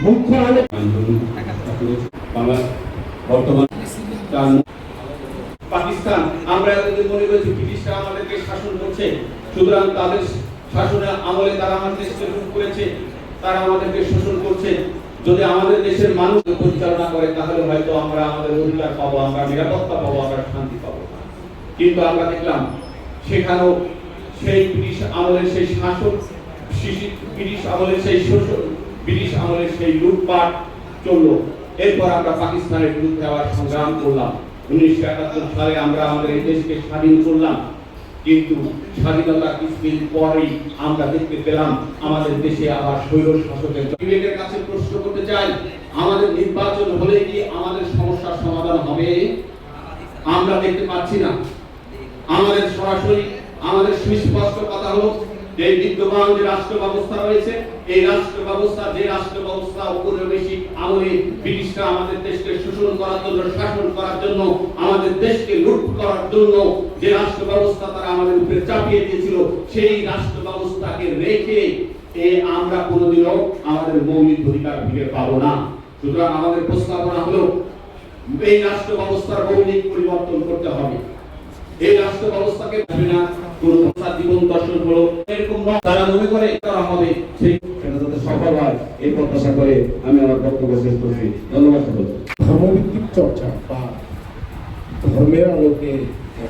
মুখ্য বাংলা বর্তমান পাকিস্তান, আমরা এতদিন মনে করেছি ব্রিটিশরা আমাদেরকে শাসন করছে, সুতরাং তাদের শাসনের আমলে তারা আমাদের দেশকে লুট করেছে, তারা আমাদেরকে শোষণ করছে। যদি আমাদের দেশের মানুষ পরিচালনা করে, তাহলে হয়তো আমরা আমাদের অধিকার পাবো, আমরা নিরাপত্তা পাবো, আমরা শান্তি পাবো। কিন্তু আমরা দেখলাম, সেখানেও সেই ব্রিটিশ আমলের সেই শাসক, ব্রিটিশ আমলের সেই শোষণ ব্রিটিশ আমলের সেই লুটপাট চলল। এরপর আমরা পাকিস্তানের বিরুদ্ধে আবার সংগ্রাম করলাম। উনিশশো একাত্তর সালে আমরা আমাদের এই দেশকে স্বাধীন করলাম। কিন্তু স্বাধীনতার কিছুদিন পরেই আমরা দেখতে পেলাম আমাদের দেশে আবার স্বৈর শাসকের বিবেকের কাছে প্রশ্ন করতে চাই, আমাদের নির্বাচন হলে কি আমাদের সমস্যার সমাধান হবে? আমরা দেখতে পাচ্ছি না। আমাদের সরাসরি, আমাদের সুস্পষ্ট কথা হলো যে বিদ্যমান যে রাষ্ট্র ব্যবস্থা রয়েছে, এই রাষ্ট্র ব্যবস্থা, যে রাষ্ট্র ব্যবস্থা উপনিবেশিক আমলে ব্রিটিশরা আমাদের দেশকে শোষণ করার জন্য, শাসন করার জন্য, আমাদের দেশকে লুট করার জন্য যে রাষ্ট্র ব্যবস্থা তারা আমাদের উপরে চাপিয়ে দিয়েছিল, সেই রাষ্ট্র ব্যবস্থাকে রেখে এ আমরা কোনোদিনও আমাদের মৌলিক অধিকার ফিরে পাবো না। সুতরাং আমাদের প্রস্তাবনা হলো, এই রাষ্ট্র ব্যবস্থার মৌলিক পরিবর্তন করতে হবে। এই রাষ্ট্র ব্যবস্থাকে না কোন জীবন দর্শন হলো তারা মনে করে করা হবে সেই সেটা যাতে সফল হয় এই প্রত্যাশা করে আমি আমার বক্তব্য শেষ করছি। ধন্যবাদ ধর্মভিত্তিক চর্চা বা ধর্মের আলোকে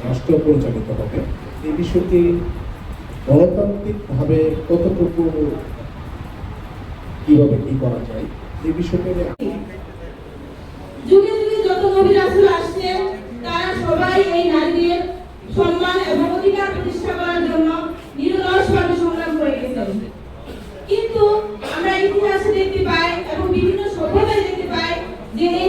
রাষ্ট্র পরিচালিত হবে এই বিষয়টি গণতান্ত্রিকভাবে কতটুকু কীভাবে কি করা যায় এই বিষয়টি যুগে যুগে যত নবী রাসূল আসছেন তারা সবাই এই নারীদের সম্মান এবং অধিকার প্রতিষ্ঠা করার জন্য নিরলসভাবে সংগ্রাম করে গেছেন কিন্তু আমরা ইতিহাসে দেখতে পাই এবং বিভিন্ন সভ্যতায় দেখতে পাই যে এই